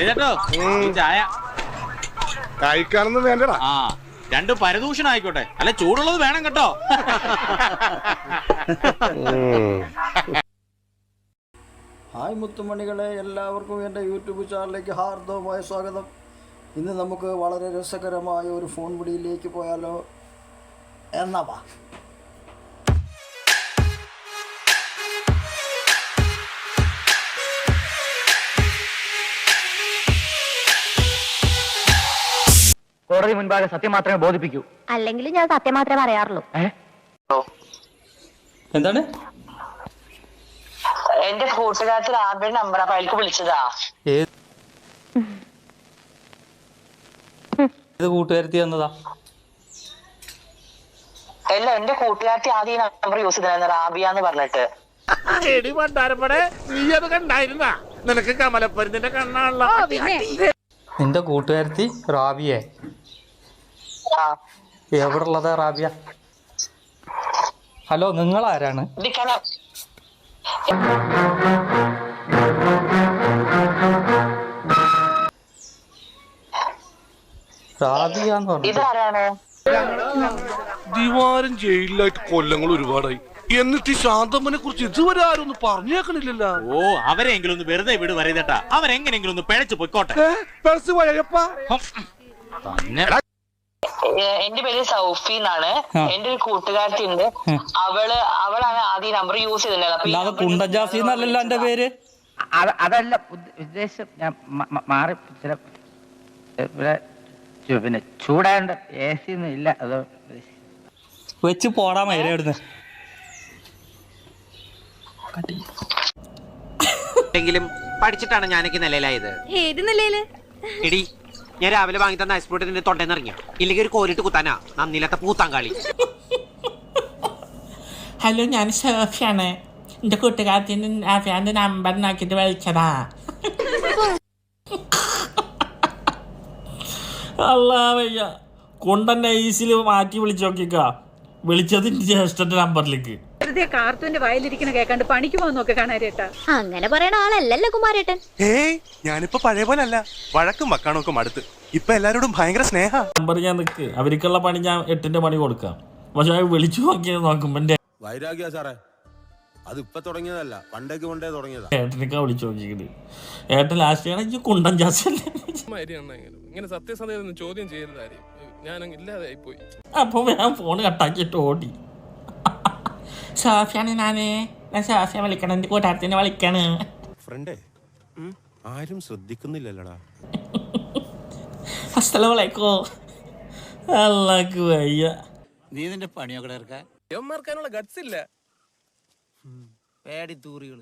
ഈ ചായ. കഴിക്കാനൊന്നും വേണ്ടടാ. ആ രണ്ട് പരദൂഷണം ആയിക്കോട്ടെ. അല്ല ചൂടുള്ളത് വേണം കേട്ടോ. ഹായ് മുത്തുമണികളെ എല്ലാവർക്കും എന്റെ യൂട്യൂബ് ചാനലിലേക്ക് ഹാർദവമായ സ്വാഗതം. ഇന്ന് നമുക്ക് വളരെ രസകരമായ ഒരു ഫോൺ വിളിയിലേക്ക് പോയാലോ? എന്നാ കോടതി മുൻപാകെ സത്യം മാത്രമേ ബോധിപ്പിക്കൂ. അല്ലെങ്കിൽ ഞാൻ സത്യം മാത്രമേ പറയാറുള്ളൂ. എന്താണ്? എന്റെ കൂട്ടുകാരത്തിൽ ആരുടെ നമ്പർ അപ്പൊ അയാൾക്ക് വിളിച്ചതാ. ഏത് കൂട്ടുകാരത്തി തന്നതാ അല്ല എന്റെ കൂട്ടുകാരത്തി ആദ്യം നമ്പർ യൂസ് ചെയ്തിരുന്ന റാബിയ എന്ന് പറഞ്ഞിട്ട്. എടി പണ്ടാരപ്പടെ നീ അത് കണ്ടായിരുന്ന? നിനക്ക് കമലപ്പരുന്നിന്റെ കണ്ണാണല്ലോ. നിന്റെ കൂട്ടുകാരത്തി റാബിയെ? ആ. എവിടെ ഉള്ളതാ റാബിയ? ഹലോ നിങ്ങൾ ആരാണ് റാബിയ എന്ന് പറഞ്ഞു ഇതാരാണ് ദിവാരം ജയിലിലായിട്ട് കൊല്ലങ്ങൾ ഒരുപാടായി. എന്നിട്ട് ഈ ശാന്തമ്മനെ കുറിച്ച് ഇതുവരെ ആരും ഒന്നും പറഞ്ഞേക്കണില്ലല്ലോ. ഓ അവരെങ്കിലും ഒന്ന് വെറുതെ വിട് പറയുന്നേട്ടാ അവരെങ്ങനെങ്കിലും ഒന്ന് പിഴച്ചു പൊയ്ക്കോട്ടെ. വഴയപ്പാ തന്നെ. എന്റെ പേര് സൗഫി എന്നാണ്. എന്റെ ഒരു കൂട്ടുകാരത്തി ഉണ്ട് അവൾ അവളാണ് ആദ്യം നമ്പർ യൂസ് ചെയ്തിട്ടുണ്ടായത് അല്ലാതെ എന്നല്ലല്ലോ എന്റെ പേര്. അത- അതല്ല ഉദ്ദ- ഉദ്ദേശം ഞാൻ മ- മ- മാറി ചില ഇവിടെ ചു- പിന്നെ ചൂടായോണ്ട് എ സി ഒന്നും ഇല്ല. അത് വെച്ച് പോടാ മൈര എങ്കിലും പഠിച്ചിട്ടാണ് ഞാനൊക്കെ നിലയിലായത്. ഏത് നിലയിൽ? എടി ഞാൻ രാവിലെ വാങ്ങി തന്ന ഐസ് നിന്റെ തൊണ്ടയിൽ ഇറങ്ങിയ? ഇല്ലെങ്കിൽ ഒരു കോരിട്ട് കുത്താനാ? നന്ദിയില്ലാത്ത പൂത്താങ്കാളി ഹലോ ഞാൻ ഷേഫിയാണ്. എന്റെ കൂട്ടുകാരത്തിന്റെ നാഫിയാന്റെ നമ്പർ നോക്കിട്ട് വിളിച്ചതാ. അല്ലാ വയ്യ. കൊണ്ടൻ ഐസിൽ മാറ്റി വിളിച്ചു നോക്കിക്ക. വിളിച്ചതിന്റെ ജ്യേഷ്ഠന്റെ നമ്പറിലേക്ക് വെറുതെ കാർത്തൂന്റെ വയലിരിക്കണ കേക്കാണ്ട് പണിക്ക് പോകുന്നൊക്കെ കാണാരേട്ടാ. അങ്ങനെ പറയണ ആളല്ലല്ലോ കുമാരേട്ടൻ. ഏയ് ഞാനിപ്പോ പഴയ പോലെ അല്ല വഴക്കും വക്കാണൊക്കെ അടുത്ത് ഇപ്പൊ എല്ലാരോടും ഭയങ്കര സ്നേഹ. നമ്പർ ഞാൻ നിക്ക്. അവർക്കുള്ള പണി ഞാൻ എട്ടിന്റെ പണി കൊടുക്കാം. പക്ഷെ വിളിച്ചു നോക്കിയത് നോക്കുമ്പോ വൈരാഗ്യ സാറേ അത് ഇപ്പൊ തുടങ്ങിയതല്ല. പണ്ടേക്ക് പണ്ടേ തുടങ്ങിയതാ. ഏട്ടനൊക്കെ വിളിച്ചു ഏട്ടൻ ലാസ്റ്റ് ആണെങ്കിൽ കുണ്ടൻ ജാസല്ലേ ഇങ്ങനെ സത്യസന്ധത ചോദ്യം ഞാൻ ഇല്ലാതെ പോയി അപ്പൊ ഞാൻ ഫോൺ കട്ടാക്കിട്ട് ഓടി. ഷാഫിയാണ് ഞാൻ. ഞാൻ ഷാഫിയെ വിളിക്കണം എന്റെ കൂട്ടുകാരത്തിനെ വിളിക്കാണ്. ഫ്രണ്ടേ ആരും ശ്രദ്ധിക്കുന്നില്ലല്ലടാ. അസ്സലാമു അലൈക്കും. അല്ലാക്ക് വയ്യ. നീ നിന്റെ പണിയൊക്കെ ഇറക്കാൻ യവന്മാർക്കാനുള്ള ഗട്സ് ഇല്ല. പേടി തൂറികൾ.